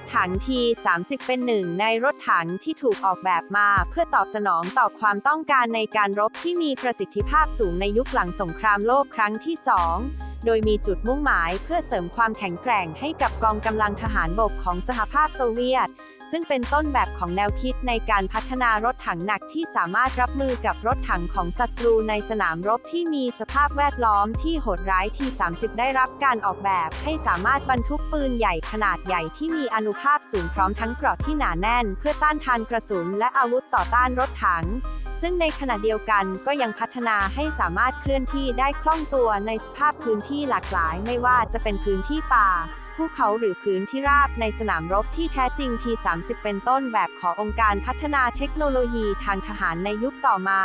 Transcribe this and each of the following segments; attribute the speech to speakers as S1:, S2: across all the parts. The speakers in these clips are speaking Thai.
S1: ถถัง T30 เป็นหนึ่งในรถถังที่ถูกออกแบบมา เพื่อตอบสนองต่อความต้องการในการรบที่มีประสิทธิภาพสูงในยุคหลังสงครามโลกครั้งที่2 โดยมีจุดมุ่งหมายเพื่อเสริมความแข็งแกร่งให้กับกองกำลังทหารบกของสหภาพโซเวียต ซึ่งเป็นต้นแบบของแนวคิดในการพัฒนารถถังหนักที่สามารถรับมือกับรถถังของศัตรูในสนามรบที่มีสภาพแวดล้อมที่โหดร้ายที่ 30 ได้รับการออกแบบให้สามารถบรรทุกปืนใหญ่ขนาดใหญ่ที่มีอนุภาพสูงพร้อมทั้งเกราะที่หนาแน่น เพื่อต้านทานกระสุนและอาวุธต่อต้านรถถัง ซึ่งในขณะเดียวกันก็ยังพัฒนาให้สามารถเคลื่อนที่ได้คล่องตัวในสภาพพื้นที่หลากหลายไม่ว่าจะเป็นพื้นที่ป่า ภูเขาหรือพื้นที่ราบในสนามรบที่แท้จริงที30 เป็นต้นแบบขององค์การพัฒนาเทคโนโลยีทางทหารในยุคต่อมา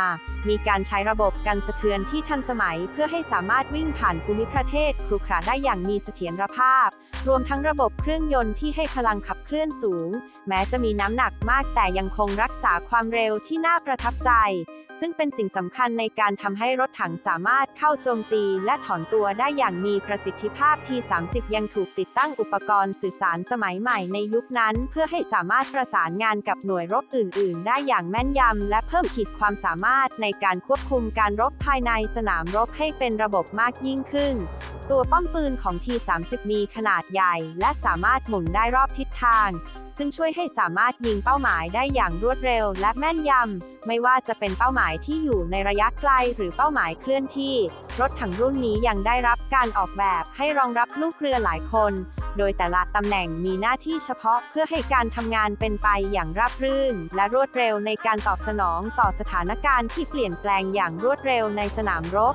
S1: มีการใช้ระบบกันสะเทือนที่ทันสมัย เพื่อให้สามารถวิ่งผ่านภูมิประเทศครุขระได้อย่างมีเสถียรภาพ รวมทั้งระบบเครื่องยนต์ที่ให้พลังขับเคลื่อนสูง แม้จะมีน้ำหนักมากแต่ยังคงรักษาความเร็วที่น่าประทับใจซึ่งเป็นสิ่งสำคัญในการทำให้รถถังสามารถเข้าโจมตีและถอนตัวได้อย่างมีประสิทธิภาพที่ 30 ยังถูกติดตั้งอุปกรณ์สื่อสารสมัยใหม่ในยุคนั้น เพื่อให้สามารถประสานงานกับหน่วยรบอื่น ๆ ได้อย่างแม่นยำ และเพิ่มขีดความสามารถในการควบคุมการรบภายในสนามรบให้เป็นระบบมากยิ่งขึ้น ตัวป้อมปืนของ T30 มีขนาดใหญ่ และสามารถหมุนได้รอบทิศทางซึ่งช่วยให้สามารถยิงเป้าหมายได้อย่างรวดเร็วและแม่นยำ ไม่ว่าจะเป็นเป้าหมายที่อยู่ในระยะไกลหรือเป้าหมายเคลื่อนที่ รถถังรุ่นนี้ยังได้รับการออกแบบให้รองรับลูกเรือหลายคน โดยแต่ละตำแหน่งมีหน้าที่เฉพาะเพื่อให้การทำงานเป็นไปอย่างราบรื่น และรวดเร็วในการตอบสนองต่อสถานการณ์ที่เปลี่ยนแปลงอย่างรวดเร็วในสนามรบ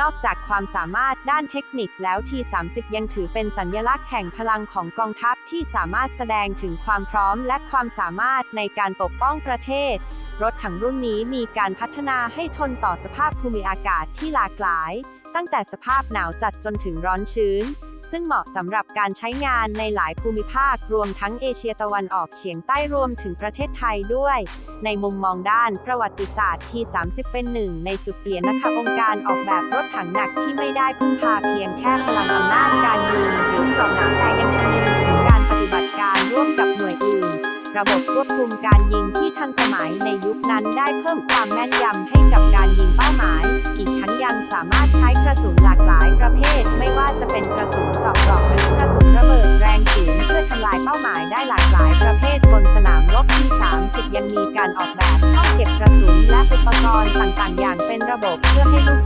S1: นอกจากความสามารถด้านเทคนิคแล้วที30 ยังถือเป็นสัญลักษณ์แห่งพลังของกองทัพที่สามารถแสดงถึงความพร้อมและความสามารถในการปกป้องประเทศ รถถังรุ่นนี้มีการพัฒนาให้ทนต่อสภาพภูมิอากาศที่หลากหลาย ตั้งแต่สภาพหนาวจัดจนถึงร้อนชื้น ซึ่งเหมาะสำหรับการใช้งานในหลายภูมิภาครวมทั้งเอเชียตะวันออกเฉียงใต้รวมถึงประเทศไทยด้วย ในมุมมองด้านประวัติศาสตร์ที่ 30 เป็นหนึ่งในจุดเปลี่ยนนะคะองค์การออกแบบรถถังหนักที่ไม่ได้พึ่งพาเพียงแค่พลังอำนาจการยิงหรือเกราะหนาแต่ยังคำนึงถึงการปฏิบัติการร่วมกับหน่วยอื่น ระบบควบคุมการยิงที่ทันสมัยในยุคนั้นได้เพิ่มความแม่นยำให้กับการยิงเป้าหมาย อีกทั้งยัง ยั